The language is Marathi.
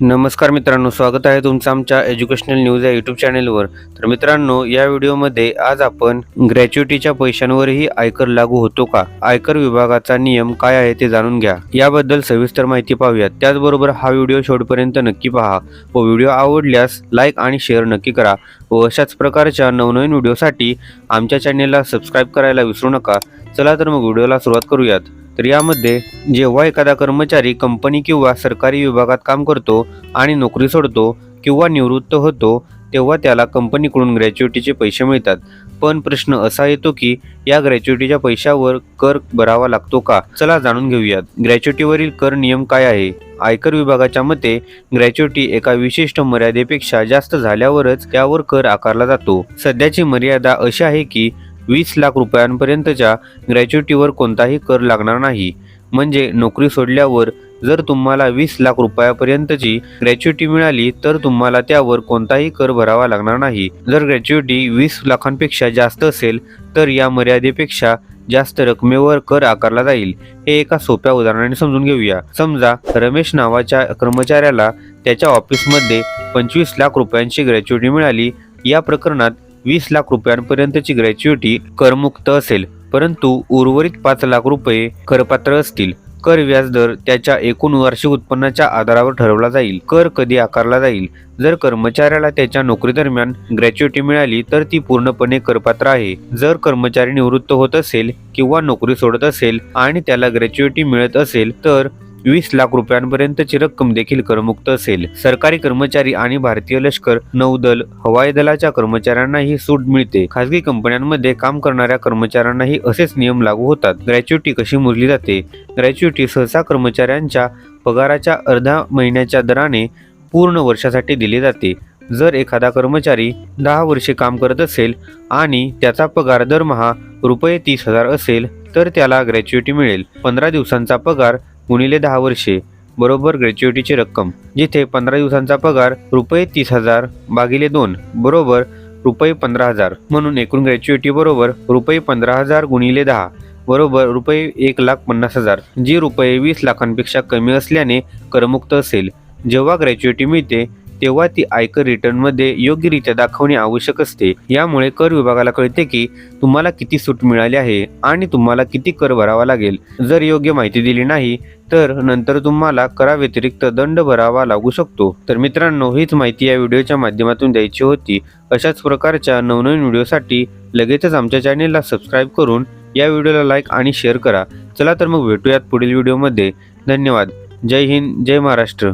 नमस्कार मित्रांनो स्वागत आहे तुमचं आमच्या एज्युकेशनल न्यूज या यूट्यूब चॅनेलवर तर मित्रांनो या व्हिडिओमध्ये आज आपण ग्रॅच्युटीच्या पैशांवरही आयकर लागू होतो का? आयकर विभागाचा नियम काय आहे ते जाणून घ्या. याबद्दल सविस्तर माहिती पाहूयात. त्याचबरोबर हा व्हिडिओ शेवटपर्यंत नक्की पहा. व व्हिडिओ आवडल्यास लाईक आणि शेअर नक्की करा. व अशाच प्रकारच्या नवनवीन व्हिडिओसाठी आमच्या चॅनेलला सबस्क्राईब करायला विसरू नका. चला तर मग व्हिडिओला सुरुवात करूयात. तर यामध्ये जेव्हा एखादा कर्मचारी कंपनी किंवा सरकारी विभागात काम करतो आणि नोकरी सोडतो किंवा निवृत्त होतो तेव्हा त्याला कंपनीकडून ग्रॅच्युटीचे पैसे मिळतात. पण प्रश्न असा येतो की या ग्रॅच्युटीच्या पैशावर कर भरावा लागतो का? चला जाणून घेऊयात. ग्रॅच्युटीवरील कर नियम काय आहे? आयकर विभागाच्या मते ग्रॅच्युटी एका विशिष्ट मर्यादेपेक्षा जास्त झाल्यावरच त्यावर कर आकारला जातो. सध्याची मर्यादा अशी आहे की वीस लाख रुपयांपर्यंतच्या ग्रॅच्युटीवर कोणताही कर लागणार नाही. म्हणजे नोकरी सोडल्यावर जर तुम्हाला वीस लाख रुपयापर्यंतची ग्रॅच्युटी मिळाली तर तुम्हाला त्यावर कोणताही कर भरावा लागणार नाही. जर ग्रॅच्युटी वीस लाखांपेक्षा जास्त असेल तर या मर्यादेपेक्षा जास्त रकमेवर कर आकारला जाईल. हे एका सोप्या उदाहरणाने समजून घेऊया. समजा रमेश नावाच्या कर्मचाऱ्याला त्याच्या ऑफिसमध्ये पंचवीस लाख रुपयांची ग्रॅच्युटी मिळाली. या प्रकरणात वीस लाख रुपयांपर्यंतची ग्रॅच्युटी करमुक्त असेल. परंतु उर्वरित पाच लाख रुपये करपात्र असतील. कर व्याजदर त्याच्या एकूण वार्षिक उत्पन्नाच्या आधारावर ठरवला जाईल. कर कधी आकारला जाईल? जर कर्मचाऱ्याला त्याच्या नोकरीदरम्यान ग्रॅच्युटी मिळाली तर ती पूर्णपणे करपात्र आहे. जर कर्मचारी निवृत्त होत असेल किंवा नोकरी सोडत असेल आणि त्याला ग्रॅच्युटी मिळत असेल तर वीस लाख रुपयांपर्यंतची रक्कम देखील करमुक्त असेल. सरकारी कर्मचारी आणि भारतीय लष्कर नौदल हवाई दलाच्या कर्मचाऱ्यांना ही सूट मिळते. खासगी कंपन्यांमध्ये काम करणाऱ्या कर्मचाऱ्यांनाही असेच नियम लागू होतात. ग्रॅच्युटी कशी मोजली जाते? ग्रॅच्युटी सहसा कर्मचाऱ्यांच्या पगाराच्या अर्ध्या महिन्याच्या दराने पूर्ण वर्षासाठी दिली जाते. जर एखादा कर्मचारी दहा वर्षे काम करत असेल आणि त्याचा पगार दरमहा रुपये तीस हजार असेल तर त्याला ग्रॅच्युटी मिळेल. पंधरा दिवसांचा पगार गुणिले दहा वर्षे बरोबर ग्रॅच्युइटीची रक्कम जिथे पंधरा दिवसांचा पगार रुपये तीस हजार भागिले दोन बरोबर रुपये पंधरा हजार. म्हणून एकूण ग्रॅच्युइटी बरोबर रुपये पंधरा हजार गुणिले दहा बरोबर रुपये एक लाख पन्नास हजार जी रुपये वीस लाखांपेक्षा कमी असल्याने करमुक्त असेल. जेव्हा ग्रॅच्युइटी मिळते तेव्हा ती आयकर रिटर्नमध्ये योग्यरित्या दाखवणे आवश्यक असते. यामुळे कर विभागाला कळते की तुम्हाला किती सूट मिळाली आहे आणि तुम्हाला किती कर भरावा लागेल. जर योग्य माहिती दिली नाही तर नंतर तुम्हाला कराव्यतिरिक्त दंड भरावा लागू शकतो. तर मित्रांनो हीच माहिती या व्हिडिओच्या माध्यमातून द्यायची होती. अशाच प्रकारच्या नवनवीन व्हिडिओसाठी लगेचच आमच्या चॅनेलला सबस्क्राईब करून या व्हिडिओला लाईक आणि शेअर करा. चला तर मग भेटूयात पुढील व्हिडिओमध्ये. धन्यवाद. जय हिंद जय महाराष्ट्र.